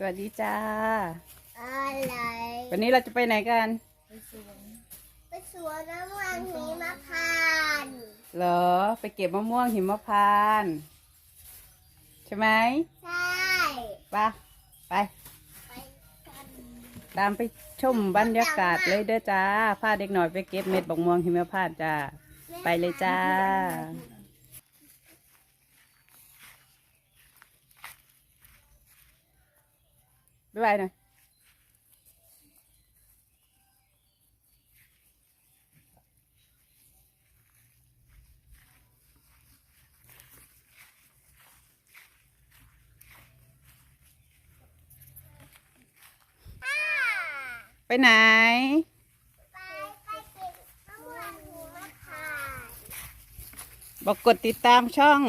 สวัสดีจ้า อะไรวันนี้เราจะไปไหนกัน ไปสวนไปสวนน้ำมันหิมะพานเหรอ ไปเก็บมะม่วงหิมพานต์ใช่ไหมใช่ไปะไป ไปกันตามไปชมบรรยากาศเลยเด้อจ้าพาเด็กหน่อยไปเก็บเม็ดบกม่วงหิมพานต์จ้า ไปเลยจ้า บ๊ายบายหน่อยไปไหนไปไปเก็บมะม่วงหิมะพานต์บอกกดติดตามช่อง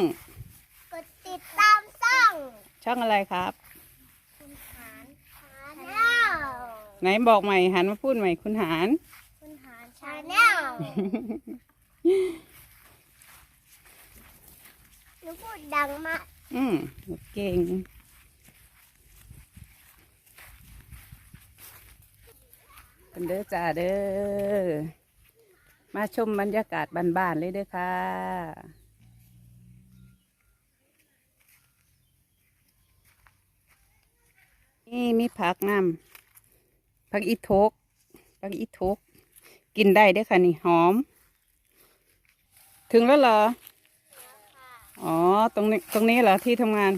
กดติดตามช่อง ช่องอะไรครับ คุณหานชาแนล ไหนบอกใหม่หันมาพูดใหม่คุณหารคุณหานชาแนลหนูพูดดังมาก อืมเก่งเป็นเด้อจ้าเด้อ มาชมบรรยากาศบ้านๆเลยเด้อค่ะนี่มีผักน้ำ ผักอีทกผักอีทก กินได้เด้อค่ะนี่หอม ถึงแล้วเหรอ อ๋อ ตรงนี้ตรงนี้เหรอที่ทำงาน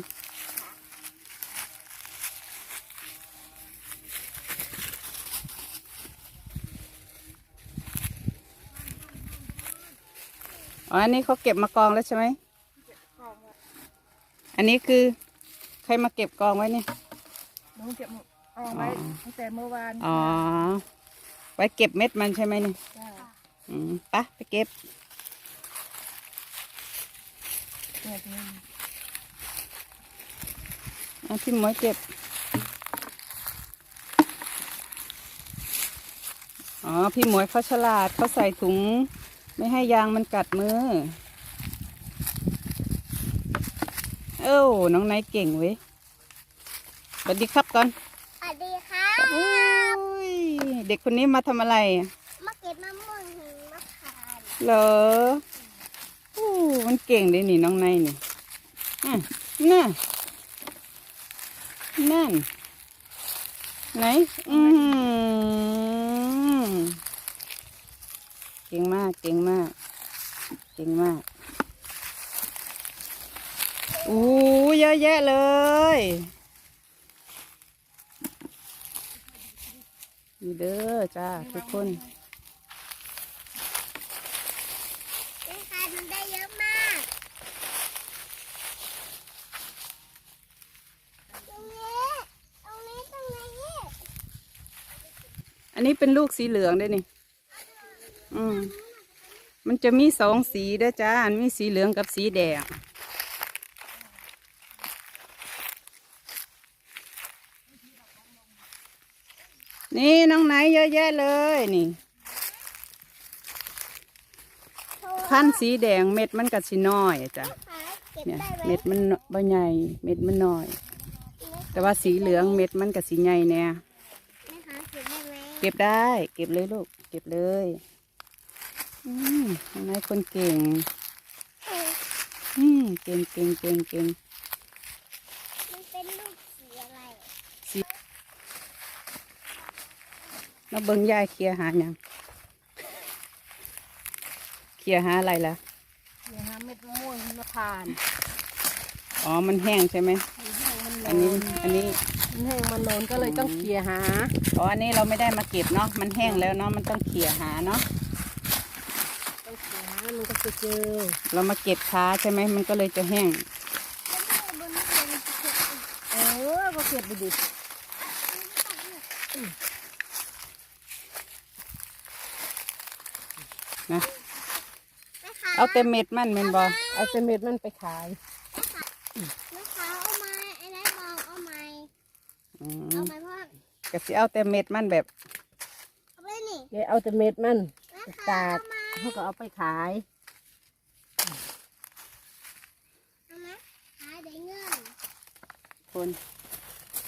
อ๋อ อันนี้เขาเก็บมากองแล้วใช่ไหม อันนี้คือใครมาเก็บกองไว้เนี่ยหนูเก็บ เอาไว้ตั้งแต่เมื่อวานอ๋อ ไว้เก็บเม็ดมันใช่ไหมเนี่ยจ้าอืมไปะไปเก็บเนี่ยตรงนี้เอาพี่หมวยเก็บ อ๋อ พี่หมวยเขาฉลาดเขาใส่ถุง ไม่ให้ยางมันกัดมือ เอ้าน้องไนท์เก่งเว้ยสวัสดีครับก่อน สวัสดีครับ อุ้ยเด็กคนนี้มาทำอะไร มาเก็บมะม่วงหิมะพานต์เหรออู้มันเก่งเลยนี่น้องไนท์นี่อะน่ะนั่น ไหน อืมเก่งมาก เก่งมาก เก่งมากอู้เยอะแยะเลย นี่เด้อจ้าทุกคนนี่ค่ะมันได้เยอะมากตรงนี้ตรงนี้ตรงนี้อันนี้เป็นลูกสีเหลืองด้วยนี่อืมมันจะมีสองสีเด้อจ้ามีสีเหลืองกับสีแดง นี่น้องไหนเยอะแยะเลยนี่พันธุ์สีแดงเม็ดมันกับสีน้อยอะจ้ะนะคะเก็บเนี่ยได้ไหมเม็ดมันบ่ใหญ่เม็ดมันน้อย แต่ว่าสีเหลืองเม็ดมันกับสีใหญ่เนี่ยนะคะเก็บได้ไหมเก็บได้ เก็บเลยลูก เก็บเลยอืมทำไมคนเก่งเอออืมเก่งเก่งเก่งเก่ง มันเป็นลูกสีอะไร มาเบิ้งยายเคลียร์หายังเคลียร์หาอะไรล่ะเดี๋ยวหาเม็ดมะม่วงมะพร้านอ๋อ มันแห้งใช่ไหมอันนี้อันนี้มันแห้งมันโนนก็เลยต้องเคลียร์หาอ๋ออันนี้เราไม่ได้มาเก็บเนาะมันแห้งแล้วเนาะมันต้องเคลียร์หาเนาะต้องเคลียร์หามันก็จะเจอ เรามาเก็บช้าใช่ไหมมันก็เลยจะแห้งแล้วก็บนนี้เป็นสีเขียวเออก็เก็บไปดิ นะนะคะเอาแต่เม็ดมันแม่นบอเอาแต่เม็ดมันไปขายนะคะเอาไม้ไอ้ไรมองเอาไม้อืเอามไม้พ่อก็สิเอาแต่เม็ดมันแบบเอาไปนี่เดี๋ยวเอาแต่เม็ดมันนะคะตากเอาไม้เขาก็เอาไปขาย เอาไหมหาได้เงินคน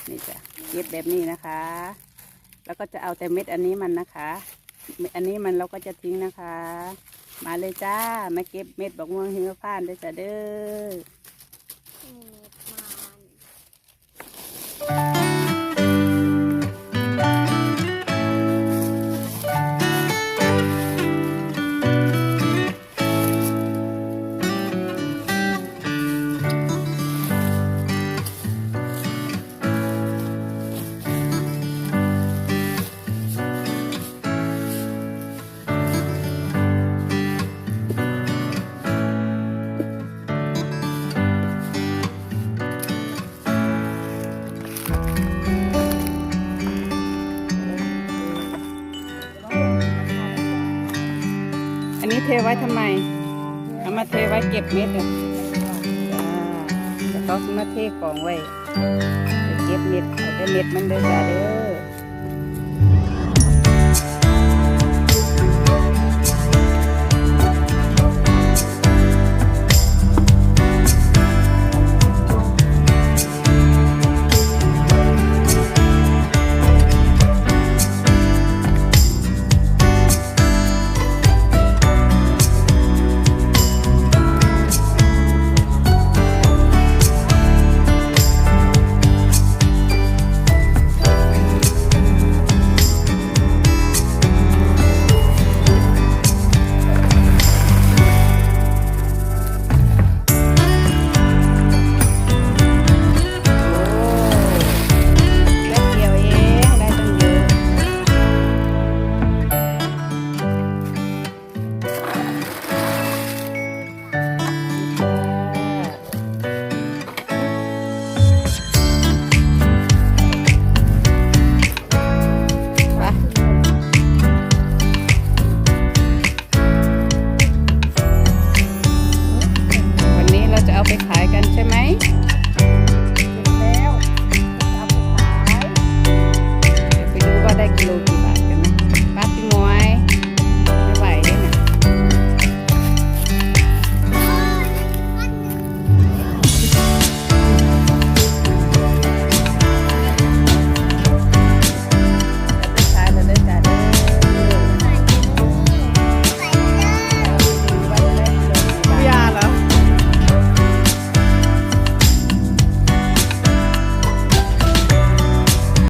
นี่จ้ะเก็บแบบนี้นะคะ แล้วก็จะเอาแต่เม็ดอันนี้มันนะคะเม็ด อันนี้มันเราก็จะทิ้งนะคะ มาเลยจ้า มาเก็บเม็ดบอกม่วงหิมพานต์ด้วยจ้าเด้อ เทไว้ทำไม เอามาเทไว้เก็บเม็ดอะจ้าแล้วก็มาเทกองไว้เดี๋ยวเก็บเม็ดเอาแต่เม็ดมันเด้อจ้าเด้อ